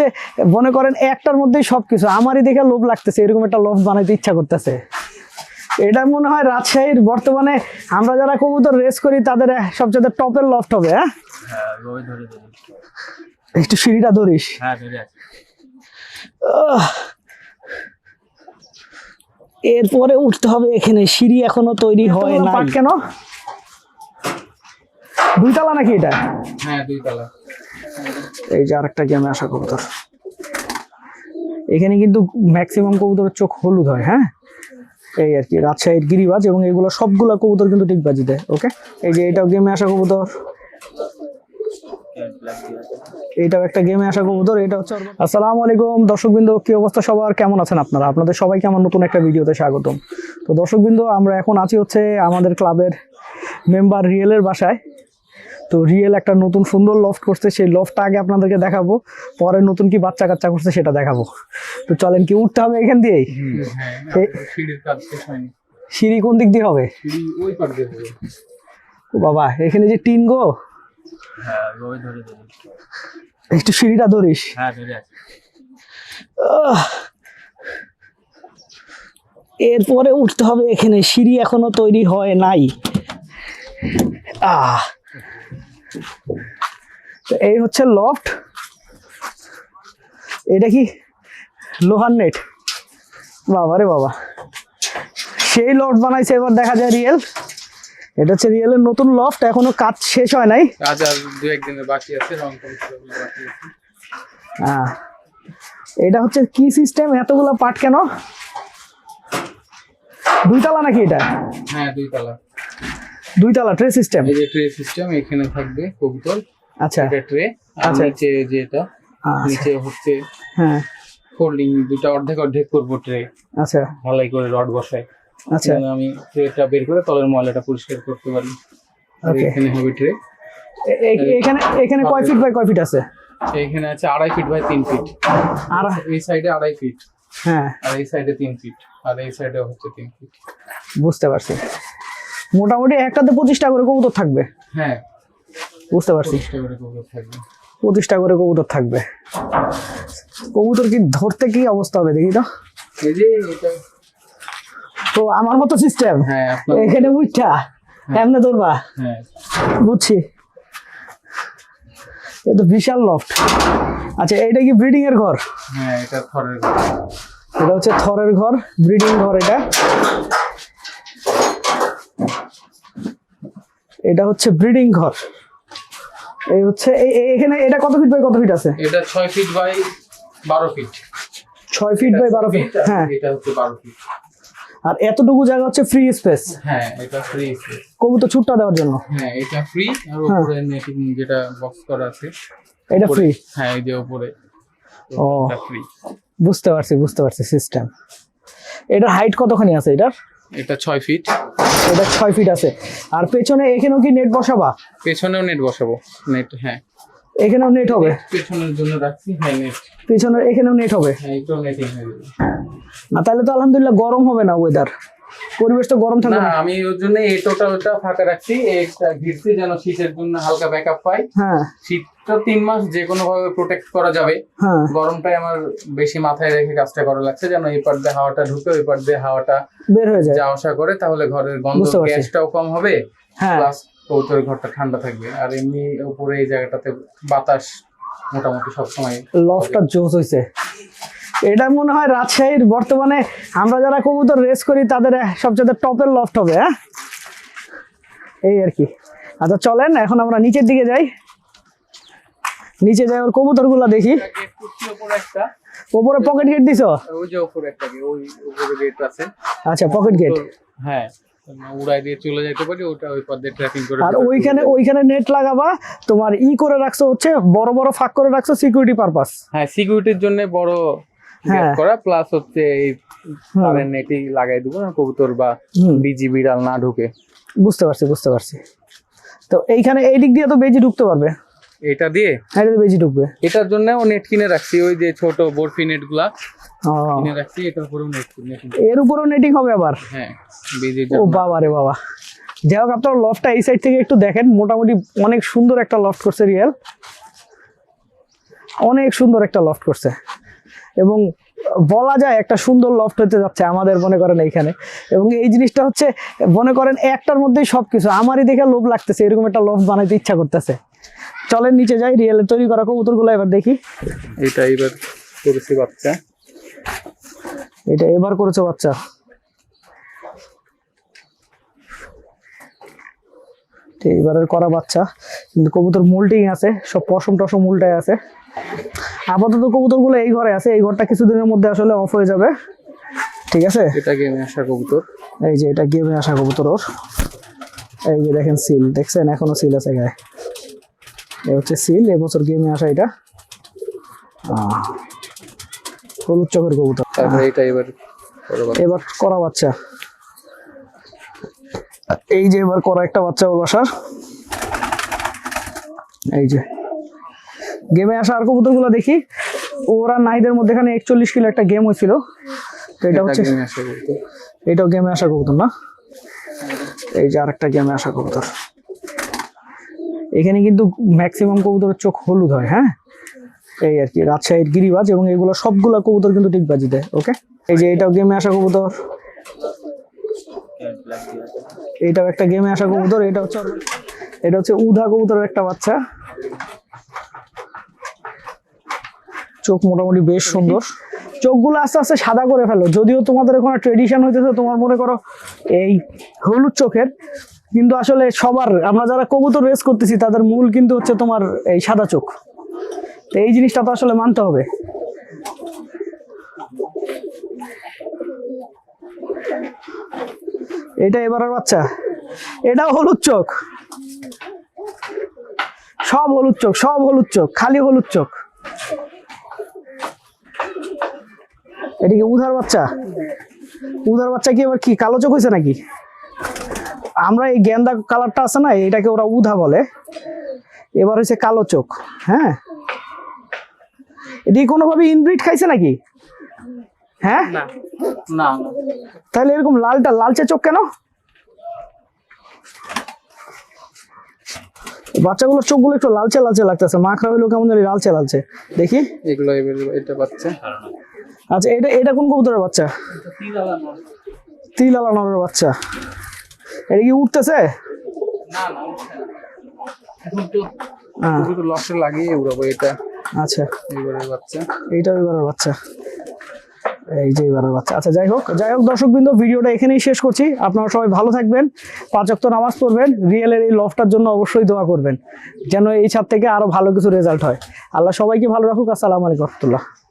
হচ্ছে মনে করেন একটার মধ্যেই সবকিছু। আমারই দেখে লোভ লাগতেছে এরকম একটা লোভ বানাইতে ইচ্ছা করতেছে। এটা মনে হয় রাজশাহীর বর্তমানে আমরা যারা কবুতর রেস করি তাদের সবচেয়ে টপের লফট হবে হ্যাঁ? হ্যাঁ একটু সিঁড়িটা ধরিস। হ্যাঁ। এরপরে উঠতে হবে এখানে সিঁড়ি এখনও তৈরি হয় না কেন? দুইতলা নাকি এটা? হ্যাঁ দুই তলা এই যে আরেকটা গেমে আসা কবুতর। এখানে কিন্তু ম্যাক্সিমাম কবুতরের চোখ হলুদ হয় হ্যাঁ? এই আর কি, রাজশাহীর গিরিবাজ এবং এগুলো সবগুলো কবুতর কিন্তু টিকবাজি দেয় ওকে এই যে এটাও গেমে আসা কবুতর। এটাও একটা গেমে আসা কবুতর, এটা হচ্ছে আসসালামু আলাইকুম, দর্শকবৃন্দ, কি অবস্থা সবার? কেমন আছেন আপনারা? আপনাদের সবাইকে আমার নতুন একটা ভিডিওতে স্বাগতম। তো দর্শকবৃন্দ, আমরা এখন আছি হচ্ছে আমাদের ক্লাবের মেম্বার রিয়েলের বাসায়। তো রিয়েল একটা নতুন সুন্দর লফট করছে সেই লফটটা আগে আপনাদেরকে দেখাবো পরে নতুন কি বাচ্চা কাচ্চা করছে সেটা দেখাবো। তো চলেন কি উঠতে হবে এখান দিয়েই? হ্যাঁ সিঁড়ি কোন দিক দিয়ে হবে? বাবা এখানে যে টিন গো? হ্যাঁ একটু সিঁড়িটা ধরিস। হ্যাঁ। এরপরে উঠতে হবে এখানে সিঁড়ি এখনও তৈরি হয় নাই। আহ। তো এই হচ্ছে লফট এটা কি? লোহার নেট বাবা রে বাবা। সেই লফট বানাইছে এবার দেখা যায় রিয়েল এটা হচ্ছে রিয়েলের নতুন লফট এখনও কাজ শেষ হয় নাই। কাজ আর দু একদিনের বাকি আছে রং বাকি আছে। হ্যাঁ। এটা হচ্ছে কি সিস্টেম এতগুলো পার্ট কেন? দুইতলা নাকি এটা? হ্যাঁ দুই তলা দুইতলা ট্রে সিস্টেম এই যে ট্রে সিস্টেম এখানে থাকবে কবুতর আচ্ছা। এটা ট্রে আর আচ্ছা। নিচে যে এটা আচ্ছা। নিচে হচ্ছে হ্যাঁ। ফোল্ডিং দুটো অর্ধেক অর্ধেক করব ট্রে আচ্ছা। ঢালাই করে রড বসাই আচ্ছা। আমি ট্রেটা বের করে তলের ময়লাটা পরিষ্কার করতে পারি। আর এখানে হবে ট্রে এখানে এখানে কয় ফিট বাই কয় ফিট আছে? এখানে আছে আড়াই ফিট বাই তিন ফিট আর এই সাইডে আড়াই ফিট হ্যাঁ। আর এই সাইডে তিন ফিট আর এই সাইডে হচ্ছে তিন ফিট বুঝতে পারছি। মোটামুটি একটাতে পঁচিশটা করে কবুতর থাকবে। হ্যাঁ। বুঝতে পারছি। পঁচিশটা করে কবুতর থাকবে। কবুতর কি ধরতে কি অবস্থা হবে দেখি তো? তো আমার মতো সিস্টেম হ্যাঁ এখানে বুঝছা এমনি ধরবা? হ্যাঁ। বুঝছি। এ তো বিশাল লফট আচ্ছা এটা কি ব্রিডিং এর ঘর? হ্যাঁ এটা থরের ঘর। এটা হচ্ছে থরের ঘর ব্রিডিং ঘর এটা। এটা হচ্ছে ব্রিডিং ঘর। এই হচ্ছে এখানে এটা কত ফিট বাই কত ফিট আছে? এটা ছয় ফিট বাই বারো ফিট ছয় ফিট বাই বারো ফিট হ্যাঁ। এটা হচ্ছে বারো ফিট আর এতটুকু জায়গা হচ্ছে ফ্রি স্পেস হ্যাঁ এটা ফ্রি স্পেস কবুতর ছুটটা দেওয়ার জন্য। হ্যাঁ এটা ফ্রি আর হ্যাঁ। উপরে নেটিং যেটা বক্স করা আছে এটা ফ্রি হ্যাঁ এই যে উপরে। ও। ফ্রি বুঝতে পারছি বুঝতে পারছি সিস্টেম এটার হাইট কতখানি আছে এটার? এটা ছয় ফিট এটা ছয় ফিট আছে। আর পেছনে এখানেও কি নেট বসাবা? পেছনেও নেট বসাবো। নেট হ্যাঁ। এখানেও নেট হবে? পেছনের জন্য রাখছি হ্যাঁ নেট পেছনে এখানেও নেট হবে? হ্যাঁ একটু নেটিং হবে না তাহলে তো আলহামদুলিল্লাহ গরম হবে না ওয়েদার পরিবেশ তো গরম থাকবে না আমি ওর জন্য এই টোটালটা ফাঁকা রাখছি এটা ঘিরছি যেন শীতের জন্য হালকা ব্যাকআপ পাই। হ্যাঁ। শীতটা তিন মাস যে কোনো ভাবে প্রোটেক্ট করা যাবে। হ্যাঁ। গরমটাই আমার বেশি মাথায় রেখে কাজটা করা লাগছে যেন এই পার দিয়ে হাওয়াটা ঢুকে ওই পার দিয়ে হাওয়াটা বের হয়ে যায়। যাওয়া আসা করে তাহলে ঘরের গন্ধ গ্যাসটাও কম হবে হ্যাঁ। প্লাস কৌতরের ঘরটা ঠান্ডা থাকবে। আর এমনি উপরে এই জায়গাটাতে বাতাস মোটামুটি সবসময় লফটা জোস হয়েছে এটা মনে হয় রাজশাহীর বর্তমানে আমরা যারা কবুতর রেস করি তাদের সবচেয়ে টপের লফট হবে হ্যাঁ? এই আর কি। আচ্ছা চলেন এখন আমরা নিচের দিকে যাই। নিচে যাই ওর কবুতরগুলো দেখি। উপরে ওপরে পকেট গেট দিছো আচ্ছা পকেট গেট হ্যাঁ উড়াই দিয়ে চলে যেতে পারি ওটা ওই পথ দিয়ে ট্র্যাকিং করে আর ওইখানে ওইখানে নেট লাগাবা তোমার ই করে রাখছো হচ্ছে বড় বড় ফাঁক করে রাখছো সিকিউরিটি পারপাস হ্যাঁ সিকিউরিটির জন্য বড় করা প্লাস হচ্ছে এই। তারের নেটি লাগাই দেবো না কবুতর বা বিজি বিড়াল না ঢুকে। বুঝতে পারছি বুঝতে পারছি। তো এইখানে এই দিক দিয়ে তো বেজি ঢুকতে পারবে। এটা দিয়ে? হ্যাঁ এটা বেজি ঢুকবে। এটার জন্য ও নেট কিনে রাখছি ওই যে ছোট বরফি নেটগুলা কিনে রাখছি এটার উপরেও নেট এর উপরেও নেটিং হবে আবার? হ্যাঁ ও বাবা রে বাবা। যাই হোক আপনার লফটটা এই সাইড থেকে একটু দেখেন মোটামুটি অনেক সুন্দর একটা লফট করছে রিয়েল। অনেক সুন্দর একটা লফট করছে। এবং বলা যায় একটা সুন্দর লফট হতে যাচ্ছে আমাদের মনে করেন এইখানে। এবং এই জিনিসটা হচ্ছে মনে করেন একটার মধ্যেই সবকিছু। আমারই দেখে লোভ লাগতেছে এরকম একটা লফট বানাইতে ইচ্ছা করতেছে। চলেন নিচে যাই রিয়েলের তৈরি করা কবুতরগুলো এবার দেখি। এটা এবার করেছি বাচ্চা। এটা এবার করেছে বাচ্চা। এবারের করা বাচ্চা। কিন্তু কবুতর মোল্টিং আছে সব পশম টসম উল্টায় আছে। আপাতত কবুতর কবুতরগুলো এই ঘরে আছে এই ঘরটা কিছুদিনের মধ্যে আসলে অফ হয়ে যাবে। ঠিক আছে? এটা গেমে আসা কবুতর। এই যে এটা গেমে আসা কবুতর ওর। এই যে দেখেন সিল দেখছেন? এখনও সিল আছে গায়ে। এই হচ্ছে সিল এবছর গেমে আসা এটা। হলুদ চোখের কবুতর। তারপরে এটা এবার এবার করা বাচ্চা। এই যে এবার করা একটা বাচ্চা ওর বাসার। এই যে গেমে আসা আর কবুতরগুলো দেখি। ওরা নাইদের মধ্যেখানে একচল্লিশ কিলো একটা গেম হয়েছিল। তো এটা হচ্ছে এটাও গেমে আসা কবুতর না? এই যে আরেকটা গেমে আসা কবুতর। এখানে কিন্তু ম্যাক্সিমাম কবুতরের চোখ হলুদ হয় হ্যাঁ? এই আর কি রাজশাহীর গিরিবাজ এবং এগুলো সবগুলো কবুতর কিন্তু টিকবাজি দেয় ওকে এই যে এটাও গেমে আসা কবুতর। এটাও একটা গেমে আসা কবুতর এটা হচ্ছে এটা হচ্ছে উধা কবুতরের একটা বাচ্চা। চোখ মোটামুটি বেশ সুন্দর। চোখগুলো আস্তে আস্তে সাদা করে ফেলো। যদিও তোমাদের ওখানে ট্রেডিশন হইতেছে তোমার মনে করো এই হলুদ চোখের কিন্তু আসলে সবার আমরা যারা কবুতর রেস করতেছি তাদের মূল কিন্তু হচ্ছে তোমার এই সাদা চোখ। তো এই জিনিসটা তো আসলে মানতে হবে। এটা এবারের বাচ্চা। এটাও হলুদ চোখ। সব হলুদ চোখ সব হলুদ চোখ খালি হলুদ চোখ। এটা কি উধার বাচ্চা? উধার বাচ্চা কি এবার কি কালো চোখ হয়েছে নাকি? আমরা এই গেন্দা কালারটা আছে না এটাকে ওরা উধা বলে। এবার হয়েছে কালো চোখ হ্যাঁ? এটি কোনোভাবে ইনব্রিড খাইছে নাকি? হ্যাঁ? না না। তাহলে এরকম লালটা লালচে চোখ কেন? বাচ্চাগুলোর চোখগুলো একটু লালচে লালচে লাগতেছে মাখরা হইল কেমন জানি লালচে লালচে। দেখি। এগুলো এটা বাচ্চা। আচ্ছা এটা এটা কোন কবুতরের বাচ্চা? তিল আলানোর বাচ্চা। এটা কি উঠতেছে হ্যাঁ। লসে লাগিয়ে উড়াবো এটা। আচ্ছা। এবারের বাচ্চা। এইটা এবারের বাচ্চা। এই যে এবারের বাচ্চা। আচ্ছা যাই হোক যাই হোক দর্শক বিন্দু ভিডিওটা এখানেই শেষ করছি। আপনারা সবাই ভালো থাকবেন পাঁচক্ত নামাজ পড়বেন রিয়েলের এই লফটার জন্য অবশ্যই দোয়া করবেন যেন এই ছাদ থেকে আরও ভালো কিছু রেজাল্ট হয়। আল্লাহ সবাইকে ভালো রাখুক। আসসালামু আলাইকুম রহমতুল্লাহ।